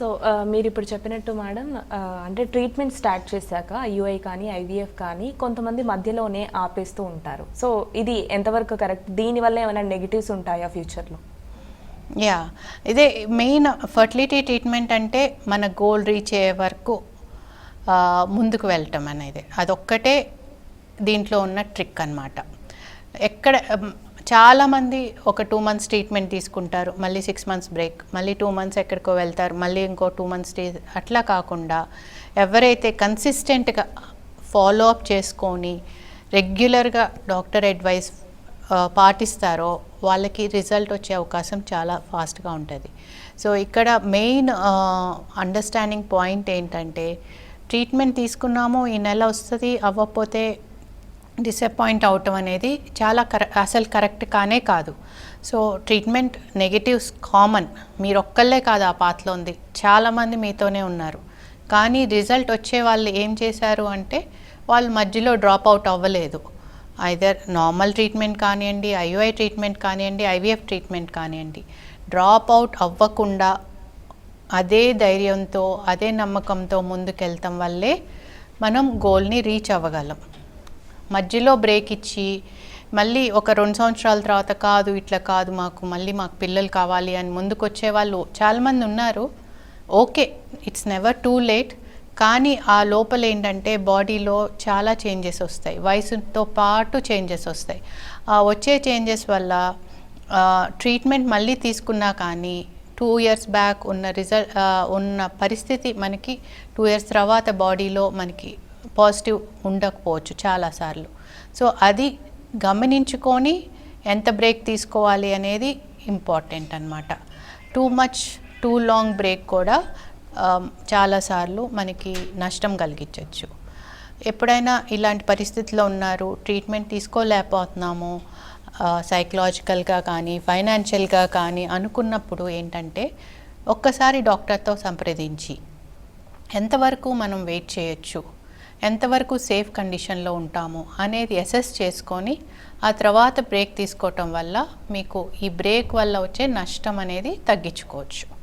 So మీరు ఇప్పుడు చెప్పినట్టు మేడం అంటే ట్రీట్మెంట్ స్టార్ట్ చేశాక యూఐ కానీ ఐవీఎఫ్ కానీ కొంతమంది మధ్యలోనే ఆపేస్తూ ఉంటారు. సో ఇది ఎంతవరకు కరెక్ట్? దీనివల్ల ఏమైనా నెగిటివ్స్ ఉంటాయా ఫ్యూచర్లో? యా. ఇదే మెయిన్ ఫర్టిలిటీ ట్రీట్మెంట్ అంటే మన గోల్ రీచ్ అయ్యే వరకు ముందుకు వెళ్ళటం అనేది. అదొక్కటే దీంట్లో ఉన్న ట్రిక్ అన్నమాట. ఎక్కడ చాలామంది ఒక టూ మంత్స్ ట్రీట్మెంట్ తీసుకుంటారు మళ్ళీ సిక్స్ మంత్స్ బ్రేక్ మళ్ళీ టూ మంత్స్ ఎక్కడికో వెళ్తారు మళ్ళీ ఇంకో టూ మంత్స్ అట్లా కాకుండా ఎవరైతే కన్సిస్టెంట్గా ఫాలో అప్ చేసుకొని రెగ్యులర్గా డాక్టర్ అడ్వైస్ పాటిస్తారో వాళ్ళకి రిజల్ట్ వచ్చే అవకాశం చాలా ఫాస్ట్గా ఉంటుంది. సో ఇక్కడ మెయిన్ అండర్స్టాండింగ్ పాయింట్ ఏంటంటే ట్రీట్మెంట్ తీసుకున్నాము ఈ నెల వస్తుంది అవ్వకపోతే డిసప్పాయింట్ అవటం అనేది చాలా కర అసలు కరెక్ట్ కానే కాదు. సో ట్రీట్మెంట్ నెగిటివ్స్ కామన్ మీరు ఒక్కళ్ళే కాదు ఆ పాత్రలో ఉంది. చాలామంది మీతోనే ఉన్నారు. కానీ రిజల్ట్ వచ్చే వాళ్ళు ఏం చేశారు అంటే వాళ్ళు మధ్యలో డ్రాప్ అవుట్ అవ్వలేదు. ఐదర్ నార్మల్ ట్రీట్మెంట్ కానివ్వండి ఐయుఐ ట్రీట్మెంట్ కానివ్వండి ఐవీఎఫ్ ట్రీట్మెంట్ కానివ్వండి. డ్రాప్ అవుట్ అవ్వకుండా అదే ధైర్యంతో అదే నమ్మకంతో ముందుకెళ్తాం వల్లే మనం గోల్ని రీచ్ అవ్వగలం. మధ్యలో బ్రేక్ ఇచ్చి మళ్ళీ ఒక రెండు సంవత్సరాల తర్వాత కాదు ఇట్లా కాదు మాకు మళ్ళీ మాకు పిల్లలు కావాలి అని ముందుకు వచ్చే వాళ్ళు చాలామంది ఉన్నారు. Okay it's never too late కానీ ఆ లోపల ఏంటంటే బాడీలో చాలా చేంజెస్ వస్తాయి. వయసుతో పాటు చేంజెస్ వస్తాయి. ఆ వచ్చే చేంజెస్ వల్ల ట్రీట్మెంట్ మళ్ళీ తీసుకున్నా కానీ టూ ఇయర్స్ బ్యాక్ ఉన్న రిజల్ట్ ఉన్న పరిస్థితి మనకి టూ ఇయర్స్ తర్వాత బాడీలో మనకి పాజిటివ్ ఉండకపోవచ్చు చాలాసార్లు. సో అది గమనించుకొని ఎంత బ్రేక్ తీసుకోవాలి అనేది ఇంపార్టెంట్ అనమాట too much too long break కూడా చాలాసార్లు మనకి నష్టం కలిగించవచ్చు ఎప్పుడైనా ఇలాంటి పరిస్థితిలో ఉన్నారు ట్రీట్మెంట్ తీసుకోలేకపోతున్నాము సైకలాజికల్గా కానీ ఫైనాన్షియల్గా కానీ అనుకున్నప్పుడు ఏంటంటే ఒక్కసారి డాక్టర్తో సంప్రదించి ఎంతవరకు మనం వెయిట్ చేయొచ్చు? ఎంతవరకు సేఫ్ కండిషన్లో ఉంటాము అనేది అసెస్ చేసుకొని ఆ తర్వాత బ్రేక్ తీసుకోవటం వల్ల మీకు ఈ బ్రేక్ వల్ల వచ్చే నష్టం అనేది తగ్గించుకోవచ్చు.